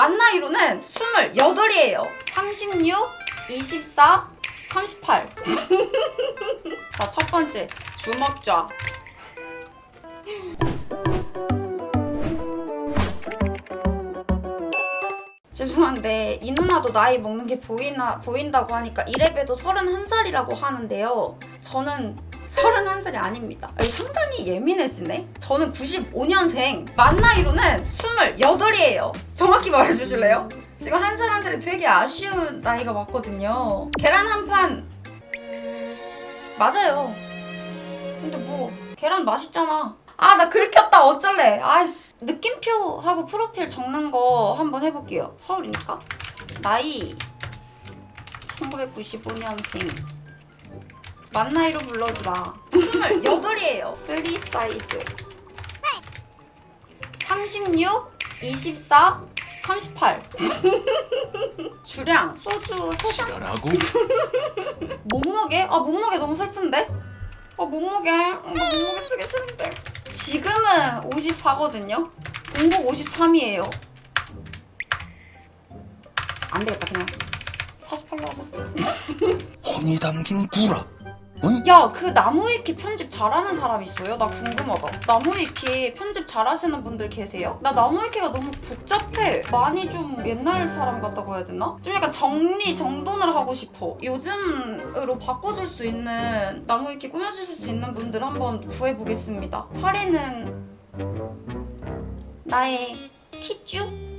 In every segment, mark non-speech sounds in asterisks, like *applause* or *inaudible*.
만 나이로는 28이에요. 36, 24, 38. 자, 첫 번째. 주먹좌. 죄송한데 이 누나도 나이 먹는 게 보이나 보인다고 하니까 이래봬도 31살이라고 하는데요. 저는 31살이 아닙니다. 아니, 상당히 예민해지네. 저는 95년생. 만 나이로는 28이에요. 정확히 말해주실래요? 지금 한 살 한 살이 되게 아쉬운 나이가 맞거든요. 계란 한 판. 맞아요. 근데 뭐 계란 맛있잖아. 아나 긁혔다 어쩔래. 아이씨 느낌표 하고 프로필 적는 거 한번 해볼게요. 서울이니까. 나이 1995년생. 만 나이로 불러주라. 28이에요. 3 사이즈. 36, 24, 38. 주량 소주 3잔. 지랄하고 몸무게? 아 몸무게 너무 슬픈데? 아 몸무게? 아, 나 몸무게 쓰기 싫은데 지금은 54거든요? 공복 53이에요 안 되겠다 그냥 48로 하자 *laughs* 혼이 담긴 구라 응? 야 그 나무위키 편집 잘하는 사람 있어요? 나 궁금하다 나무위키 편집 잘하시는 분들 계세요? 나 나무위키가 너무 복잡해 많이 좀 옛날 사람 같다고 해야 되나? 좀 약간 정리 정돈을 하고 싶어 요즘으로 바꿔줄 수 있는 나무위키 꾸며주실 수 있는 분들 한번 구해보겠습니다 차례는 나의 키쭈?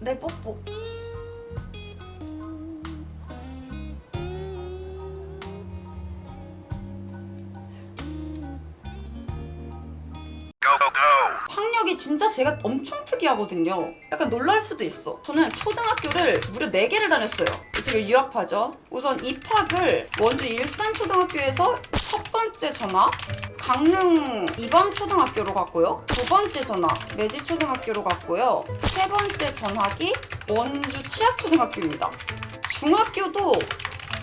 내 뽀뽀 학력이 진짜 제가 엄청 특이하거든요. 약간 놀랄 수도 있어. 저는 초등학교를 무려 4개를 다녔어요. 이쪽에 유학파죠. 우선 입학을 원주 일산초등학교에서 첫 번째 전화, 강릉 이방초등학교로 갔고요. 두 번째 전화, 매지 초등학교로 갔고요. 세 번째 전학이 원주 치학초등학교입니다. 중학교도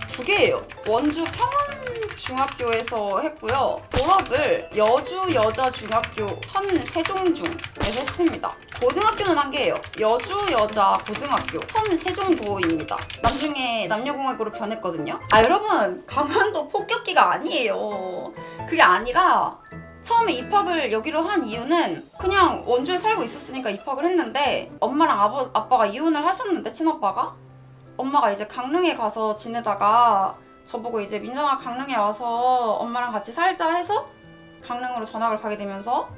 두 개예요. 원주 평원 중학교에서 했고요. 졸업을 여주 여자 중학교 현 세종중 했습니다. 고등학교는 한 개예요. 여주 여자 고등학교 현 세종고입니다. 나중에 남녀공학으로 변했거든요. 아 여러분 강원도 폭격기가 아니에요. 그게 아니라 처음에 입학을 여기로 한 이유는 그냥 원주에 살고 있었으니까 입학을 했는데 엄마랑 아버, 아빠가 이혼을 하셨는데 친오빠가 엄마가 이제 강릉에 가서 지내다가 저보고 이제 민정아 강릉에 와서 엄마랑 같이 살자 해서 강릉으로 전학을 가게 되면서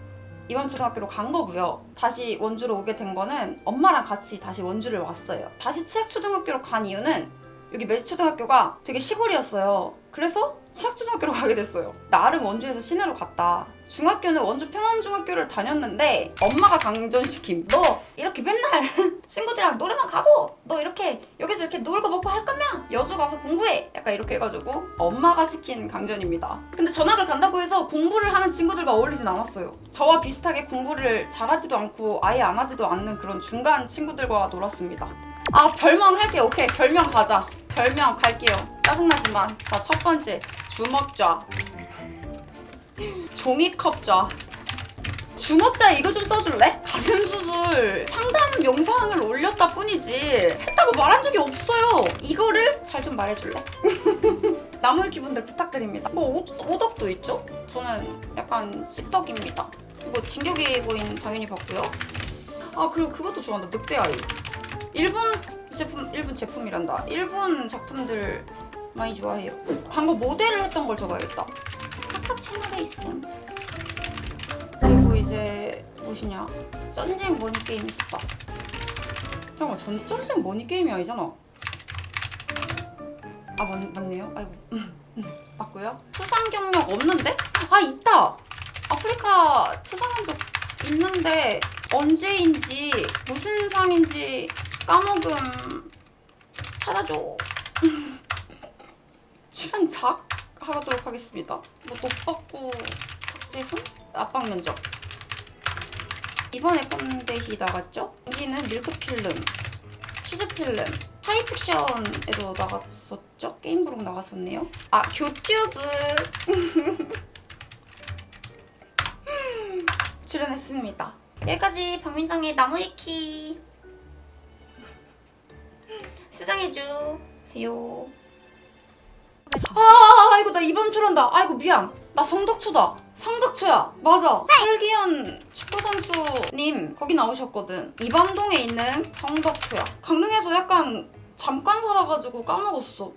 이번 초등학교로 간 거고요. 다시 원주로 오게 된 거는 엄마랑 같이 다시 원주를 왔어요. 다시 치학초등학교로 간 이유는 여기 매지초등학교가 되게 시골이었어요. 그래서 치학초등학교로 가게 됐어요. 나름 원주에서 시내로 갔다. 중학교는 원주 평원중학교를 다녔는데 엄마가 강전시킴. 너 이렇게 맨날 *laughs* 친구들이랑 노래방 가고 너 이렇게 여주 가서 공부해. 약간 이렇게 해가지고 엄마가 시킨 강전입니다. 근데 전학을 간다고 해서 공부를 하는 친구들과 어울리진 않았어요. 저와 비슷하게 공부를 잘하지도 않고 아예 안 하지도 않는 그런 중간 친구들과 놀았습니다. 아 별명 할게 오케이 별명 가자 별명 갈게요 짜증나지만 자 첫 번째 주먹좌 종이컵좌 주먹좌 이거 좀 써줄래? 가슴 수술 상담 영상을 올렸다 뿐이지 했다고 말한 적이 없어요 이거를 잘 좀 말해줄래? *laughs* 나무위키 분들 부탁드립니다 뭐 오, 오덕도 있죠? 저는 약간 씹덕입니다 뭐 진격의 고인 당연히 봤고요 아 그리고 그것도 좋아한다 늑대 아이 일본 제품 일본 제품이란다. 일본 작품들 많이 좋아해요. 광고 모델을 했던 걸 적어야겠다. 카카 채널에 있음. 그리고 이제 무엇이냐? 전쟁 모니 게임 있었다. 잠깐만, 전 전쟁 모니 게임이 아니잖아. 아 맞, 맞네요. 아이고. 맞고요. 수상 경력 없는데? 아 있다. 아프리카 수상한 적 있는데 언제인지 무슨 상인지 까먹음 찾아줘 *laughs* 출연작 하도록 하겠습니다 뭐 노빠꾸 특집은 압박 면접 이번에 꼰대희 나갔죠? 여기는 밀크필름 치즈필름 하이픽션에도 나갔었 죠? 게임브록 나갔었네요 아 교튜브 *laughs* 출연했습니다. 여기까지 박민정의 나무위키 *laughs* 수정해주세요. 아, 아이고 나 이번 출연다. 아이고 미안. 나 성덕초다. 성덕초야. 맞아. 설기현 축구선수님 거기 나오셨거든. 이방동에 있는 성덕초야. 강릉에서 약간 잠깐 살아가지고 까먹었어.